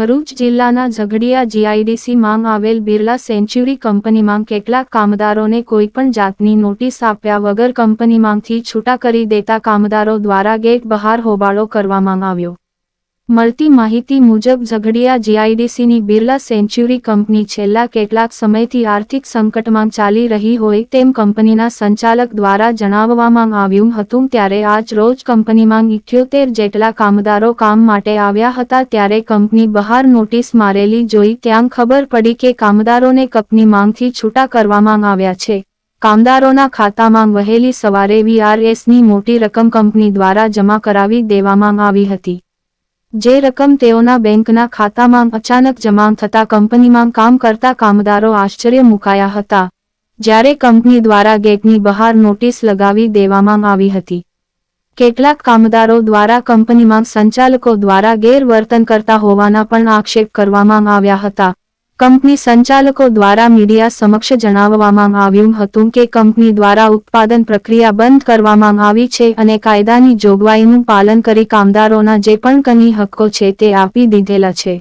ભરૂચ જિલ્લાના ઝઘડિયા જીઆઈડીસી માંગ આવેલ બિરલા સેન્ચ્યુરી કંપનીમાં કેટલાક કામદારોને કોઈપણ જાતની નોટિસ આપ્યા વગર કંપનીમાંથી છૂટા કરી દેતા કામદારો દ્વારા ગેટ બહાર હોબાળો કરવામાં આવ્યો. મળતી માહિતી મુજબ ઝઘડિયા જીઆઈડીસીની બિરલા સેન્ચ્યુરી કંપની છેલ્લા કેટલાક સમયથી આર્થિક સંકટમાં ચાલી રહી હોય તેમ કંપનીના સંચાલક દ્વારા જણાવવામાં આવ્યું હતું ત્યારે આજ રોજ કંપનીમાં ઇઠ્યોતેર જેટલા કામદારો કામ માટે આવ્યા હતા ત્યારે કંપની બહાર નોટિસ મારેલી જોઈ ત્યાં ખબર પડી કે કામદારોને કંપની માંગથી છૂટા કરવામાં આવ્યા છે. કામદારોના ખાતામાં વહેલી સવારે વીઆરએસની મોટી રકમ કંપની દ્વારા જમા કરાવી દેવામાં આવી હતી. જે રકમ તેઓના બેંકના ખાતામાં અચાનક જમા થતા કંપનીમાં કામ કરતા કામદારો આશ્ચર્ય મુકાયા હતા. જ્યારે કંપની દ્વારા ગેટની બહાર નોટિસ લગાવી દેવામાં આવી હતી. કેટલાક કામદારો દ્વારા કંપનીમાં સંચાલકો દ્વારા ગેરવર્તન કરતા હોવાના પણ આક્ષેપ કરવામાં આવ્યા હતા. કંપની સંચાલકો દ્વારા મીડિયા સમક્ષ જણાવવામાં આવ્યું હતું કે કંપની દ્વારા ઉત્પાદન પ્રક્રિયા બંધ કરવામાં આવી છે અને કાયદાની જોગવાઈનું પાલન કરી કામદારોના જે પણ કની હક્કો છે તે આપી દીધેલા છે.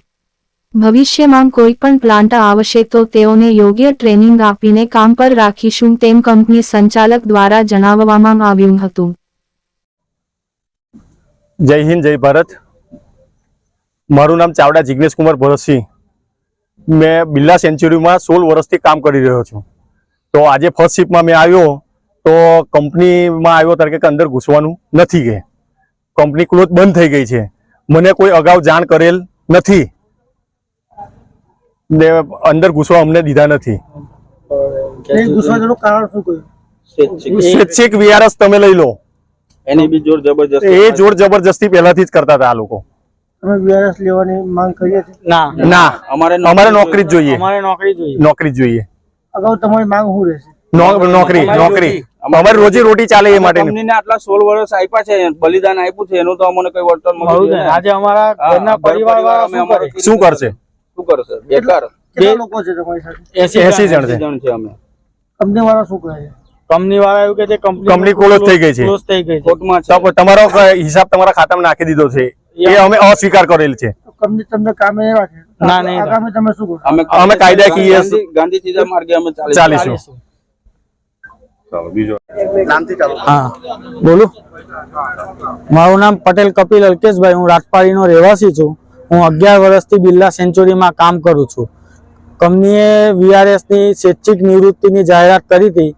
ભવિષ્યમાં કોઈ પ્લાન્ટ આવશે તો તેઓને યોગ્ય ટ્રેનિંગ આપીને કામ પર રાખીશું તેમ કંપની સંચાલક દ્વારા જણાવવામાં આવ્યું હતું. જય હિન્દ, જય ભારત. મારું નામ ચાવડા જિગ્નેશ કુમાર ભરતસિંહ મેં બિરલા સેન્ચુરીમાં સોળ વર્ષથી કામ કરી રહ્યો છું. તો આજે ફર્સ્ટ શિફ્ટમાં મેં આવ્યો તો કંપનીમાં આવ્યો ત્યારે કે અંદર ઘૂસવાનું નથી કે. કંપની ક્લોઝ બંધ થઈ ગઈ છે. મને કોઈ અગાઉ જાણ કરેલ નથી. ને અંદર ઘૂસવા અમને દીધા નથી. એ ઘૂસવાનું કારણ શું કહ્યું સ્વૈચ્છિક વીઆરએસ તમે લઈ લો. એની બી જોર જબરજસ્ત એ જોર જબરજસ્તી પહેલાથી જ કરતા હતા આ લોકો. તમે બીઆરએસ લેવાની માંગ કરીએ હતી ના. ના. અમારે અમારે નોકરી જ જોઈએ. અમારે નોકરી જોઈએ. નોકરી જ જોઈએ. અગાઉ તમારી માંગ શું રહેશે? નોકરી નોકરી. અમારી રોજી રોટી ચાલે એ માટે કંપનીને આટલા સોળ વર્ષ આપ્યા છે બલિદાન આપ્યું છે એનું તો અમને કોઈ વળતર મળવું મળ્યું નથી. આજે અમારા ઘરના પરિવાર વાળા અમે શું અમારું કરે? શું કરશે? શું કરશે? બેકાર. કેટલા લોકો છે તમારી સાથે? એસી એસી જણ. જણ છે જણ છે અમે. કંપની વાળા શું કહે છે? કંપની વાળા એવું કે છે કંપની કંપની close થઈ ગઈ છે. ક્લોઝ થઈ ગઈ છે. કોર્ટમાં છે. તો તમારો હિસાબ તમારા ખાતામાં નાખી દીધો છે. એ અમે અસ્વીકાર કરેલ છે. કંપની તમને કામે નહીં રાખે ના, નહીં આગામી તમે શું કરશો? અમે અમે કાયદાકીય ગાંધી ગાંધી સીધા માર્ગે અમે ચાલીશું. ચાલીશું. હા. બોલું. મારું નામ પટેલ કપિલ અલ્કેશભાઈ. હું રાજપાડીનો રહેવાસી છું. હું અગિયાર વર્ષથી બિરલા સેન્ચુરીમાં કામ કરું છું. કંપનીએ વીઆરએસની સ્વૈચ્છિક નિવૃત્તિની જાહેરાત કરી હતી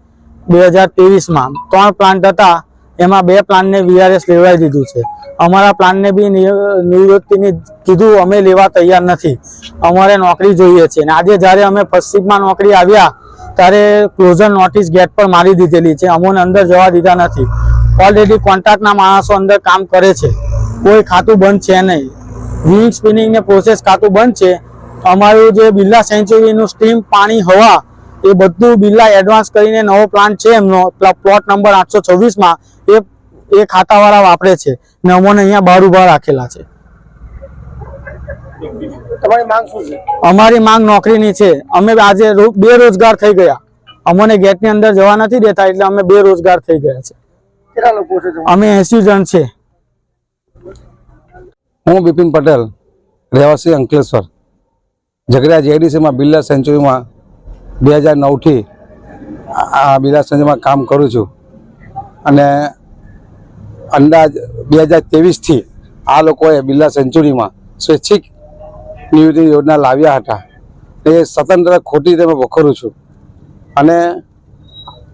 બે હજાર ત્રેવીસમાં. ત્રણ પ્લાન્ટ હતા. એમાં બે પ્લાનને વીઆરએસ લેવાઈ દીધું છે. અમારા પ્લાનને બી નિવૃત્તિની કીધું, અમે લેવા તૈયાર નથી. અમારે નોકરી જોઈએ છે. અને આજે જ્યારે અમે પશ્ચિમમાં નોકરી આવ્યા, ત્યારે ક્લોઝર નોટિસ ગેટ પર મારી દીધેલી છે. અમોને અંદર જવા દીધા નથી. ઓલરેડી કોન્ટ્રાક્ટના માણસો અંદર કામ કરે છે. કોઈ ખાતું બંધ છે નહીં. વિંગ સ્પિનિંગને પ્રોસેસ ખાતું બંધ છે. અમારું જે બિરલા સેન્ચુરીનું સ્ટીમ પાણી, હવા એ બધું બિરલા એડવાન્સ કરીને નવો પ્લાન્ટ છે એમનો. પ્લોટ નંબર આઠસો છવ્વીસમાં એ એ ખાતાવાળા વાપરે છે ને અમોને અહીંયા બાર ઊભા રાખેલા છે. તમારી શું છે? અમારી માંગ નોકરીની છે. અમે આજે બેરોજગાર થઈ ગયા. અમને ગેટની અંદર જવા નથી દેતા એટલે અમે બેરોજગાર થઈ ગયા છે. કેટલા લોકો છે તમારે? અમે એસી જણ છે. હું બિપિન પટેલ રહેવાસી અંકલેશ્વર. ઝઘડિયા જેડીસીમાં બિરલા સેન્ચુરીમાં બે હજાર નવથી આ બિરલા સેન્ચુરીમાં કામ કરું છું. અને અંદાજ બે હજાર ત્રેવીસથી આ લોકોએ બિરલા સેન્ચુરીમાં સ્વૈચ્છિક નિવૃત્તિ યોજના લાવ્યા હતા. એ સ્વતંત્ર ખોટી રીતે વખોરું છું. અને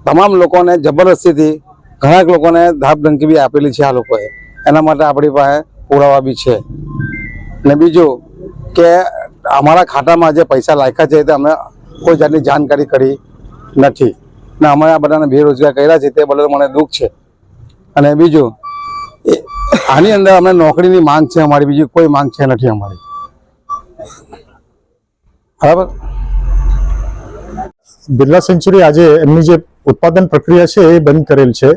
તમામ લોકોને જબરદસ્તીથી ઘણાક લોકોને ધાપ ધમકી બી આપેલી છે આ લોકોએ. એના માટે આપણી પાસે પુરાવા બી છે. ને બીજું કે અમારા ખાતામાં જે પૈસા લાખ્યા છે તે અમે કોઈ જાતની જાણકારી કરી નથી. ને, અમે આ બધાને બેરોજગાર કર્યા છે, તે બદલ મને દુઃખ છે. અને બીજું આની અંદર અમને નોકરીની માંગ છે અમારી, બીજી કોઈ માંગ છે નથી અમારી. બરાબર? બિરલા સેન્ચુરી આજે એમની જે ઉત્પાદન પ્રક્રિયા છે, એ બંધ કરેલ છે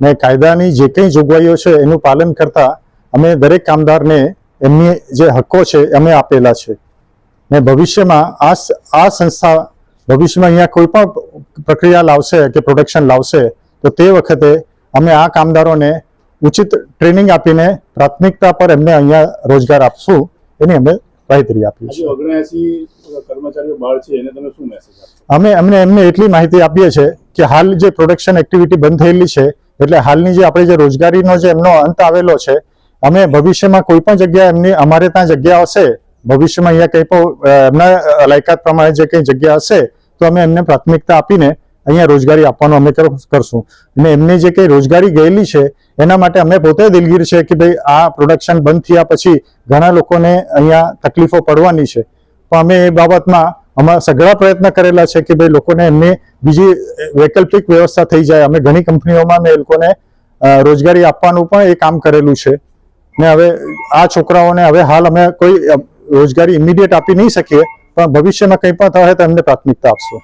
ને કાયદાની જે કંઈ જોગવાઈઓ છે, એનું પાલન કરતા અમે દરેક કામદારને એમની જે હક્કો છે, અમે આપેલા છે. ને ભવિષ્યમાં આ આ સંસ્થા ભવિષ્યમાં અહીંયા કોઈ પણ પ્રક્રિયા લાવશે કે પ્રોડક્શન લાવશે તો તે વખતે અમે આ કામદારોને ઉચિત ટ્રેનિંગ આપીને પ્રાથમિકતા પર એમને અહીંયા રોજગાર આપશું એની અમે માહિતી આપશો? અમે અમને એમને એટલી માહિતી આપીએ છીએ કે હાલ જે પ્રોડક્શન એક્ટિવિટી બંધ થયેલી છે એટલે હાલની જે આપણે જે રોજગારીનો જે એમનો અંત આવેલો છે અમે ભવિષ્યમાં કોઈ પણ જગ્યા એમની અમારે ત્યાં જગ્યા હશે ભવિષ્યમાં અહીંયા કંઈ પણ એમના લાયકાત પ્રમાણે જે કંઈ જગ્યા હશે, તો અમે એમને પ્રાથમિકતા આપીને અહીંયા રોજગારી આપવાનું અમે કરશું. અને એમની જે કંઈ રોજગારી ગયેલી છે, એના માટે અમે પોતે દિલગીર છે કે ભાઈ આ પ્રોડક્શન બંધ થયા પછી ઘણા લોકોને અહીંયા તકલીફો પડવાની છે. પણ અમે એ બાબતમાં અમારા સઘળા પ્રયત્ન કરેલા છે કે ભાઈ લોકોને એમની બીજી વૈકલ્પિક વ્યવસ્થા થઈ જાય. અમે ઘણી કંપનીઓમાં મેં એ લોકોને રોજગારી આપવાનું પણ એ કામ કરેલું છે. ને હવે આ છોકરાઓને હવે હાલ અમે કોઈ રોજગારી ઇમિડિયેટ આપી નહીં શકીએ પણ ભવિષ્યમાં કંઈ પણ થાય તો એમને પ્રાથમિકતા આપશું.